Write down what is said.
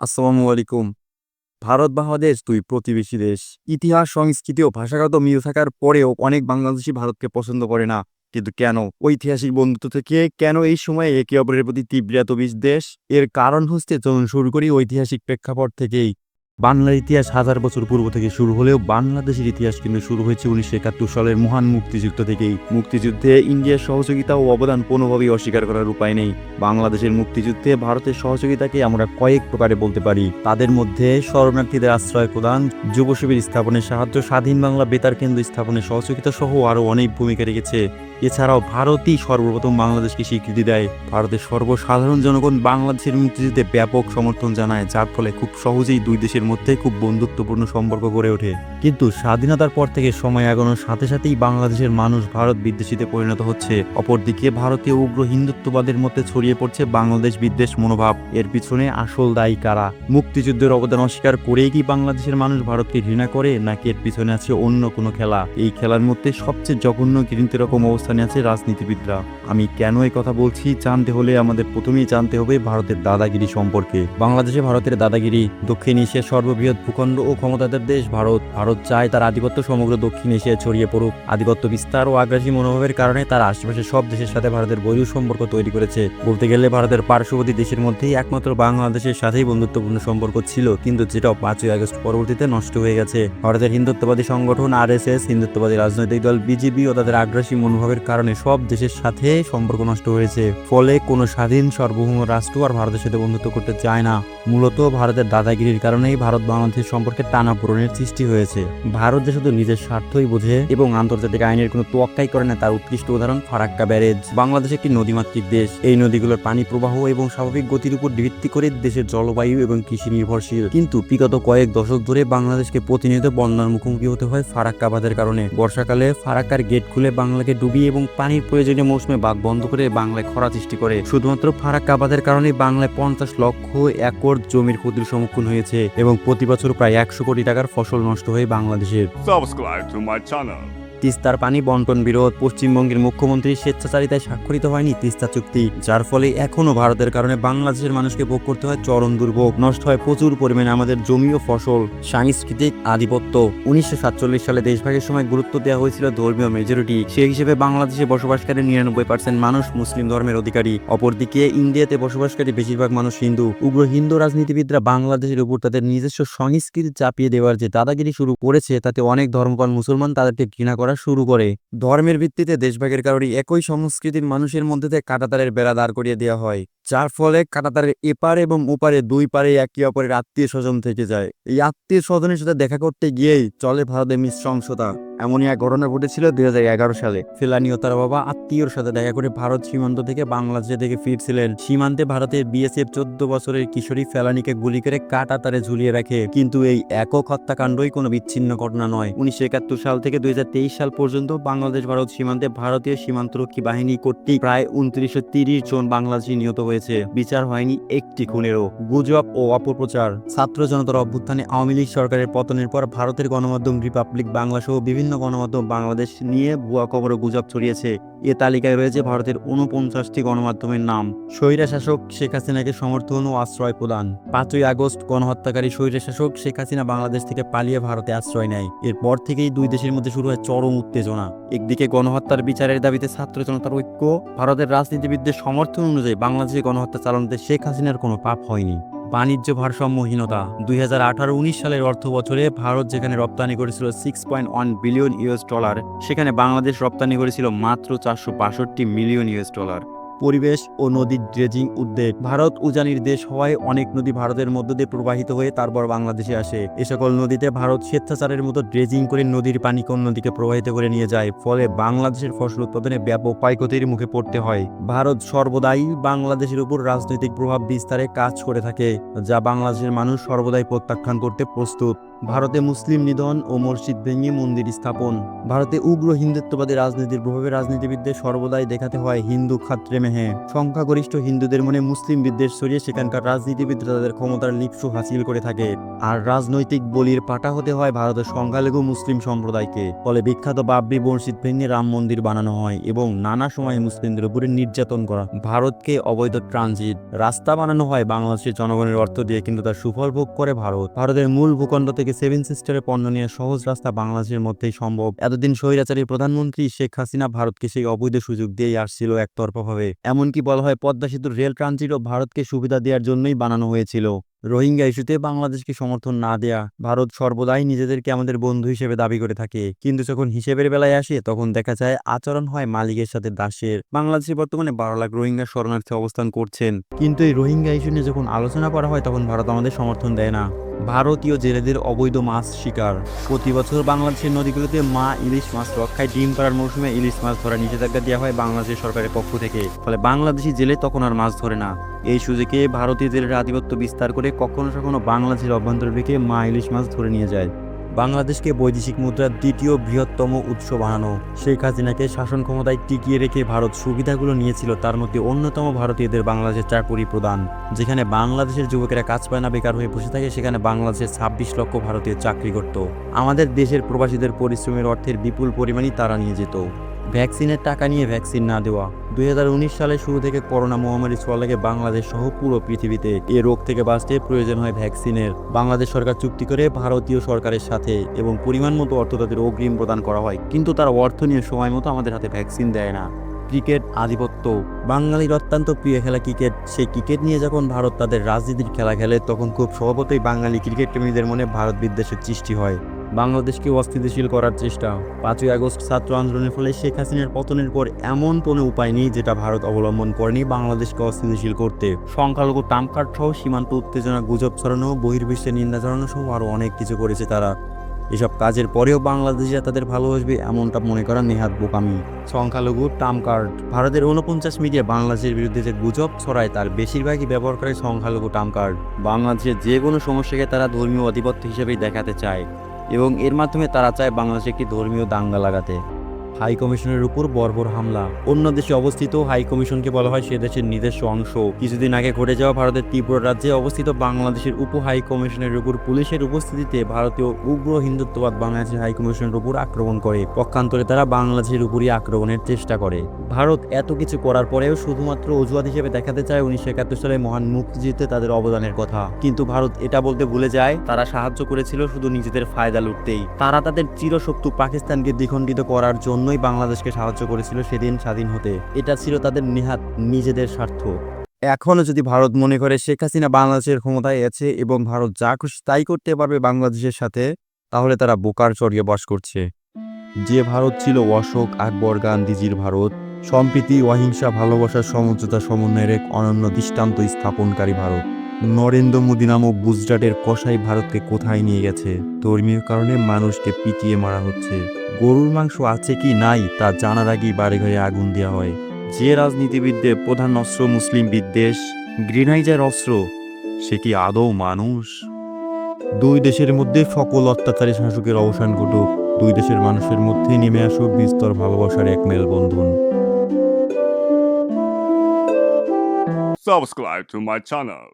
আসসালামু আলাইকুম। ভারত বাংলাদেশ দুই প্রতিবেশী দেশ। ইতিহাস, সংস্কৃতি ও ভাষাগত মিল থাকার পরেও অনেক বাংলাদেশি ভারতকে পছন্দ করে না। কিন্তু কেন? ঐতিহাসিক বন্ধুত্ব থেকে কেন এই সময়ে একে অপরের প্রতি তীব্র এত বিষ দেশ? এর কারণ হচ্ছে চলুন শুরু করি ঐতিহাসিক প্রেক্ষাপট থেকেই। বাংলার ইতিহাস হাজার বছর পূর্ব থেকে শুরু হলেও বাংলাদেশের ইতিহাস কিন্তু শুরু হয়েছে উনিশশো একাত্তর সালের মহান মুক্তিযুদ্ধ থেকেই। মুক্তিযুদ্ধে ইন্ডিয়ার সহযোগিতা ও অবদান কোনোভাবেই অস্বীকার করার উপায় নেই। বাংলাদেশের মুক্তিযুদ্ধে ভারতের সহযোগিতাকে আমরা কয়েক প্রকারে বলতে পারি। তাদের মধ্যে শরণার্থীদের আশ্রয় প্রদান যুব শিবির স্থাপনের সাহায্য, স্বাধীন বাংলা বেতার কেন্দ্র স্থাপনের সহযোগিতা সহ আরও অনেক ভূমিকা রেখেছে। এছাড়াও ভারতই সর্বপ্রথম বাংলাদেশকে স্বীকৃতি দেয়। ভারতের সর্বসাধারণ জনগণ বাংলাদেশের মুক্তিযুদ্ধে ব্যাপক সমর্থন জানায়, যার ফলে খুব সহজেই দুই দেশের মধ্যে খুব বন্ধুত্বপূর্ণ সম্পর্ক গড়ে ওঠে। কিন্তু স্বাধীনতার পর থেকে সময় আগানোর সাথে সাথেই বাংলাদেশের মানুষ ভারত বিদ্বেষীতে পরিণত হচ্ছে। অপরদিকে ভারতীয় উগ্র হিন্দুত্ববাদের মধ্যে ছড়িয়ে পড়ছে বাংলাদেশ বিদ্বেষ মনোভাব। এর পিছনে আসল দায়ী কারা? মুক্তিযুদ্ধের অবদান অস্বীকার করেই কি বাংলাদেশের মানুষ ভারতকে ঘৃণা করে, নাকি এর পিছনে আছে অন্য কোনো খেলা? এই খেলার মধ্যে সবচেয়ে জঘন্য ঘৃণিত রকম অবস্থানে আছে রাজনীতিবিদরা। আমি কেন এই কথা বলছি জানতে হলে আমাদের প্রথমেই জানতে হবে ভারতের দাদাগিরি সম্পর্কে। বাংলাদেশে ভারতের দাদাগিরি, দক্ষিণ এশিয়ার সর্ববৃহৎ ভূখণ্ড ও ক্ষমতাদের দেশ ভারত। ভারত চায় তার আধিপত্য সমগ্র দক্ষিণ এশিয়ায় ছড়িয়ে পড়ুক। আধিপত্য বিস্তার ও আগ্রাসী মনোভাবের কারণে তার আশেপাশের সব দেশের সাথে ভারতের বৈরী সম্পর্ক তৈরি করেছে। বলতে গেলে ভারতের পার্শ্ববর্তী দেশের মধ্যেই একমাত্র বাংলাদেশের সাথেই বন্ধুত্বপূর্ণ সম্পর্ক ছিল, কিন্তু যেটা পাঁচই আগস্ট পরবর্তীতে নষ্ট হয়ে গেছে। ভারতের হিন্দুত্ববাদী সংগঠন আরএসএস, হিন্দুত্ববাদী রাজনৈতিক দল বিজেপি ও তাদের আগ্রাসী মনোভাবের কারণে সব দেশের সাথে সম্পর্ক নষ্ট হয়েছে। ফলে কোনো স্বাধীন সার্বভৌম রাষ্ট্র আর ভারতের সাথে বন্ধুত্ব করতে চায় না। মূলত ভারতের দাদাগিরির কারণেই ভারত বাংলাদেশের সম্পর্কে টানাপোড়েনের সৃষ্টি হয়েছে। ভারত যে শুধু নিজের স্বার্থই বোঝে এবং আন্তর্জাতিক আইনের কোনো তোয়াক্কাই করে না, তার উৎকৃষ্ট উদাহরণ ফারাক্কা ব্যারেজ। বাংলাদেশ একটি নদীমাতৃক দেশ। এই নদীগুলোর পানি প্রবাহ এবং স্বাভাবিক গতির উপর ভিত্তি করে দেশের জলবায়ু এবং কৃষি নির্ভরশীল। কিন্তু বিগত কয়েক দশক ধরে বাংলাদেশকে প্রতিনিয়ত বন্যার মুখোমুখি হতে হয় ফারাক্কা বাঁধের কারণে। বর্ষাকালে ফারাক্কার গেট খুলে বাংলাকে ডুবিয়ে এবং পানির প্রয়োজনীয় মৌসুমে বাঘ বন্ধ করে বাংলায় খরা সৃষ্টি করে। শুধুমাত্র ফারাক আবাদের কারণে বাংলায় পঞ্চাশ লক্ষ একর জমির ক্ষতির সম্মুখীন হয়েছে এবং প্রতি বছর প্রায় একশো কোটি টাকার ফসল নষ্ট হয়ে বাংলাদেশের। তিস্তার পানি বন্টন বিরোধ পশ্চিমবঙ্গের মুখ্যমন্ত্রীর স্বেচ্ছাচারিতায় স্বাক্ষরিত হয়নি তিস্তা চুক্তি, যার ফলে এখনও ভারতের কারণে বাংলাদেশের মানুষকে ভোগ করতে হয় চরম দুর্ভোগ, নষ্ট হয় প্রচুর পরিমাণে আমাদের জমি ও ফসল। সাংস্কৃতিক আধিপত্য, উনিশশো সাতচল্লিশ সালে দেশভাগের সময় গুরুত্ব দেওয়া হয়েছিল ধর্মীয় মেজরিটি সেই হিসেবে বাংলাদেশে বসবাসকারী নিরানব্বই পার্সেন্ট মানুষ মুসলিম ধর্মের অধিকারী, অপরদিকে ইন্ডিয়াতে বসবাসকারী বেশিরভাগ মানুষ হিন্দু। উগ্র হিন্দু রাজনীতিবিদরা বাংলাদেশের উপর তাদের নিজস্ব সংস্কৃতি চাপিয়ে দেওয়ার যে দাদাগিরি শুরু করেছে, তাতে অনেক ধর্মপাল মুসলমান তাদেরকে ঘৃণা করা শুরু করে। ধর্মের ভিত্তিতে দেশভাগের কারণে একই সংস্কৃতির মানুষের মধ্যে কাটাতারের বেড়া দাঁড় করিয়ে দেওয়া হয়। যার ফলে কাটাতারের এপারে এবং ওপারে দুই পারে একে অপরের আত্মীয় স্বজন থেকে যায়। এই আত্মীয় স্বজনের সাথে দেখা করতে গিয়েই চলে ভারতের মিশ্রংসতা এমনই এক ঘটনা ঘটেছিল দুই সালে। ফেলানি ও তার বাবা আত্মীয়র সাথে দেখা করে ভারত সীমান্ত থেকে বাংলাদেশে থেকে ফিরছিলেন। সীমান্তে ভারতের বিএসএফ চোদ্দ বছরের কিশোরী ফেলানিকে গুলি করে কাটা তারে ঝুলিয়ে রাখে। কিন্তু এই একক হত্যাকাণ্ডই কোনো বিচ্ছিন্ন ঘটনা নয়। উনিশশো একাত্তর সাল থেকে দুই হাজার তেইশ সাল পর্যন্ত বাংলাদেশ ভারত সীমান্তে ভারতীয় সীমান্তরক্ষী বাহিনী কর্তৃক প্রায় উনত্রিশশো তিরিশ জন বাংলাদেশি নিহত হয়েছে। বিচার হয়নি একটি খুনেরও। গুজব ও অপপ্রচার। ছাত্র জনতার অভ্যুত্থানে আওয়ামী লীগ সরকারের পতনের পর ভারতের গণমাধ্যম রিপাবলিক বাংলা সহ বিভিন্ন গণমাধ্যম বাংলাদেশ নিয়ে ভুয়া খবর ও গুজব ছড়িয়েছে। এ তালিকায় রয়েছে ভারতের উনপঞ্চাশটি গণমাধ্যমের নাম। স্বৈরা শাসক শেখ হাসিনাকে সমর্থন ও আশ্রয় প্রদান। পাঁচই আগস্ট গণহত্যাকারী স্বৈরা শাসক শেখ হাসিনা বাংলাদেশ থেকে পালিয়ে ভারতে আশ্রয় নেয়। এরপর থেকেই দুই দেশের মধ্যে শুরু হয় চরম উত্তেজনা। একদিকে গণহত্যার বিচারের দাবিতে ছাত্র জনতার ঐক্য, ভারতের রাজনীতিবিদদের সমর্থন অনুযায়ী বাংলাদেশে গণহত্যা চালানোতে শেখ হাসিনার কোনো পাপ হয়নি। বাণিজ্য ভারসাম্যহীনতা। দুই হাজার আঠারো উনিশ সালের অর্থ বছরে ভারত যেখানে রপ্তানি করেছিল six point one billion US dollar সেখানে বাংলাদেশ রপ্তানি করেছিল মাত্র চারশো বাষট্টি মিলিয়ন ইউএস ডলার পরিবেশ ও নদীর ড্রেজিং উদ্বেগ। ভারত উজানির দেশ হওয়ায় অনেক নদী ভারতের মধ্য দিয়ে প্রবাহিত হয়ে তারপর বাংলাদেশে আসে। এ সকল নদীতে ভারত স্বেচ্ছাচারের মতো ড্রেজিং করে নদীর পানি পানিকে অন্যদিকে প্রবাহিত করে নিয়ে যায়। ফলে বাংলাদেশের ফসল উৎপাদনে ব্যাপক ক্ষয়ক্ষতির মুখে পড়তে হয়। ভারত সর্বদাই বাংলাদেশের উপর রাজনৈতিক প্রভাব বিস্তারে কাজ করে থাকে, যা বাংলাদেশের মানুষ সর্বদাই প্রত্যাখ্যান করতে প্রস্তুত। ভারতে মুসলিম নিধন ও মসজিদ ভেঙে মন্দির স্থাপন। ভারতে উগ্র হিন্দুত্ববাদী রাজনীতির প্রভাবে রাজনীতিবিদদের সর্বদাই দেখাতে হয় হিন্দু খাত্রে মেহে। সংখ্যাগরিষ্ঠ হিন্দুদের মনে মুসলিম বিদ্বেষ ছড়িয়ে সেখানকার রাজনীতিবিদরা তাদের ক্ষমতার লিপসু হাসিল করে থাকে। আর রাজনৈতিক বলির পাটা হতে হয় ভারতের সংখ্যালঘু মুসলিম সম্প্রদায়কে। ফলে বিখ্যাত বাবরি মসজিদ ভেঙে রাম মন্দির বানানো হয় এবং নানা সময় মুসলিমদের উপরে নির্যাতন করা। ভারতকে অবৈধ ট্রানজিট। রাস্তা বানানো হয় বাংলাদেশের জনগণের অর্থ দিয়ে, কিন্তু তার সুফল ভোগ করে ভারত। ভারতের মূল ভূখণ্ড থেকে সেভেন সিস্টারে পণ্য নিয়ে সহজ রাস্তা বাংলাদেশের মধ্যেই সম্ভব। এতদিন স্বৈরাচারী প্রধানমন্ত্রী শেখ হাসিনা ভারতকে সেই অবৈধ সুযোগ দিয়েই আসছিল একতরফাভাবে। এমনকি বলা হয়, পদ্মা সেতুর রেল ট্রানজিটও ভারতকে সুবিধা দেওয়ার জন্যই বানানো হয়েছিল। রোহিঙ্গা ইস্যুতে বাংলাদেশকে সমর্থন না দেয়া, ভারত সর্বদাই নিজেদেরকে আমাদের বন্ধু হিসেবে দাবি করে থাকে। কিন্তু যখন হিসেবের বেলায় আসে, তখন দেখা যায়, আচরণ হয় মালিকের সাথে দাসের। বাংলাদেশে বর্তমানে বারো লাখ রোহিঙ্গা শরণার্থী অবস্থান করছেন। কিন্তু এই রোহিঙ্গা ইস্যু নিয়ে যখন আলোচনা করা হয়, তখন ভারত আমাদের সমর্থন দেয় না। ভারতীয় জেলেদের অবৈধ মাছ শিকার। প্রতি বছর বাংলাদেশের নদীগুলোতে মা ইলিশ মাছ রক্ষায় ডিম পাড়ার মৌসুমে ইলিশ মাছ ধরার নিষেধাজ্ঞা দেওয়া হয় বাংলাদেশের সরকারের পক্ষ থেকে। ফলে বাংলাদেশি জেলে তখন আর মাছ ধরে না। এই সুযোগে ভারতীয় জেলের আধিপত্য বিস্তার করে কখনো কখনো বাংলাদেশের অভ্যন্তর দিকে মা ইলিশ মাছ ধরে নিয়ে যায়। বাংলাদেশকে বৈদেশিক মুদ্রার দ্বিতীয় বৃহত্তম উৎস বানানো। শেখ হাসিনাকে শাসন ক্ষমতায় টিকিয়ে রেখে ভারত সুবিধাগুলো নিয়েছিল, তার মধ্যে অন্যতম ভারতীয়দের বাংলাদেশের চাকুরি প্রদান যেখানে বাংলাদেশের যুবকেরা কাজ পায় না, বেকার হয়ে বসে থাকে, সেখানে বাংলাদেশের ছাব্বিশ লক্ষ ভারতীয় চাকরি করত। আমাদের দেশের প্রবাসীদের পরিশ্রমের অর্থের বিপুল পরিমাণই তারা নিয়ে যেত। ভ্যাকসিনের টাকা নিয়ে ভ্যাকসিন না দেওয়া। দুই হাজার উনিশ সালে শুরু থেকে করোনা মহামারী ছোঁয়া লাগে বাংলাদেশ সহ পুরো পৃথিবীতে এ রোগ থেকে বাঁচতে প্রয়োজন হয় ভ্যাকসিনের। বাংলাদেশ সরকার চুক্তি করে ভারতীয় সরকারের সাথে এবং পরিমাণ মতো অর্থ তাদের অগ্রিম প্রদান করা হয়। কিন্তু তারা অর্থ নিয়ে সময় মতো আমাদের হাতে ভ্যাকসিন দেয় না। ক্রিকেট আধিপত্য। বাঙালির অত্যন্ত প্রিয় খেলা ক্রিকেট। সেই ক্রিকেট নিয়ে যখন ভারত তাদের রাজনীতির খেলা খেলে, তখন খুব স্বভাবতই বাঙালি ক্রিকেট প্রেমীদের মনে ভারত বিদ্বেষের সৃষ্টি হয়। বাংলাদেশকে অস্থিতিশীল করার চেষ্টা। পাঁচই আগস্ট ছাত্র আন্দোলনের ফলে শেখ হাসিনার পতনের পর এমন কোনো উপায় নেই যেটা ভারত অবলম্বন করেনি বাংলাদেশকে অস্থিতিশীল করতে। সংখ্যালঘু টামকাট সহ সীমান্ত উত্তেজনা গুজব ছড়ানো বহির্বিশ্বে নিন্দা ছড়ানো সহ আরও অনেক কিছু করেছে তারা। এসব কাজের পরেও বাংলাদেশিরা তাদের ভালোবাসবে এমনটা মনে করা নেহাত বোকামি। সংখ্যালঘু টার্ম কার্ড ভারতের উনপঞ্চাশ মিডিয়া বাংলাদেশের বিরুদ্ধে যে গুজব ছড়ায় তার বেশিরভাগই ব্যবহার করে সংখ্যালঘু টার্ম কার্ড বাংলাদেশের যে কোনো সমস্যাকে তারা ধর্মীয় আধিপত্য হিসেবেই দেখাতে চায়। এবং এর মাধ্যমে তারা চায় বাংলাদেশে একটি ধর্মীয় দাঙ্গা লাগাতে। হাই কমিশনের উপর বর্বর হামলা। অন্য দেশে অবস্থিত হাই কমিশনকে বলা হয় সে দেশের নিজস্ব অংশ। কিছুদিন আগে ঘটে যাওয়া ভারতের ত্রিপুরা রাজ্যে অবস্থিত বাংলাদেশের উপ হাই কমিশনের উপর পুলিশের উপস্থিতিতে ভারতীয় উগ্র হিন্দুত্ববাদ বাংলাদেশের হাই কমিশনের উপর আক্রমণ করে। পক্ষান্তরে তারা বাংলাদেশের উপরই আক্রমণের চেষ্টা করে। ভারত এত কিছু করার পরেও শুধুমাত্র অজুহাত হিসেবে দেখাতে চায় উনিশশো একাত্তর সালে মহান মুক্তিযুদ্ধে তাদের অবদানের কথা। কিন্তু ভারত এটা বলতে ভুলে যায়, তারা সাহায্য করেছিল শুধু নিজেদের ফায়দা লুটতেই। তারা তাদের চিরশত্রু পাকিস্তানকে দ্বিখণ্ডিত করার জন্যই বাংলাদেশকে সাহায্য করেছিল সেদিন স্বাধীন হতে। এটা ছিল তাদের নেহাত নিজেদের স্বার্থ। এখনও যদি ভারত মনে করে শেখ হাসিনা বাংলাদেশের ক্ষমতায় আছে এবং ভারত যা খুশি তাই করতে পারবে বাংলাদেশের সাথে, তাহলে তারা বোকার চরিয়ে বাস করছে। যে ভারত ছিল অশোক আকবর গান্ধীজির ভারত, সম্প্রীতি, অহিংসা ভালোবাসার সমঝোতা, সমন্বয়ের এক অনন্য দৃষ্টান্ত স্থাপনকারী ভারত। নরেন্দ্র মোদী নামক গুজরাটের কসাই ভারতকে কোথায় নিয়ে গেছে? ধর্মীয় কারণে মানুষকে পিটিয়ে মারা হচ্ছে। গরুর মাংস আছে কি নাই তা জানার আগেই বাড়ি ঘরে আগুন দেওয়া হয়। যে রাজনীতিবিদদের প্রধান অস্ত্র মুসলিম বিদ্বেষ, গ্রিনাইজার অস্ত্র, সে কি আদৌ মানুষ? দুই দেশের মধ্যে সকল অত্যাচারী শাসকের অবসান ঘটুক, দুই দেশের মানুষের মধ্যে নেমে আসুক বিস্তর ভালোবাসার এক মেলবন্ধন। Subscribe to my channel.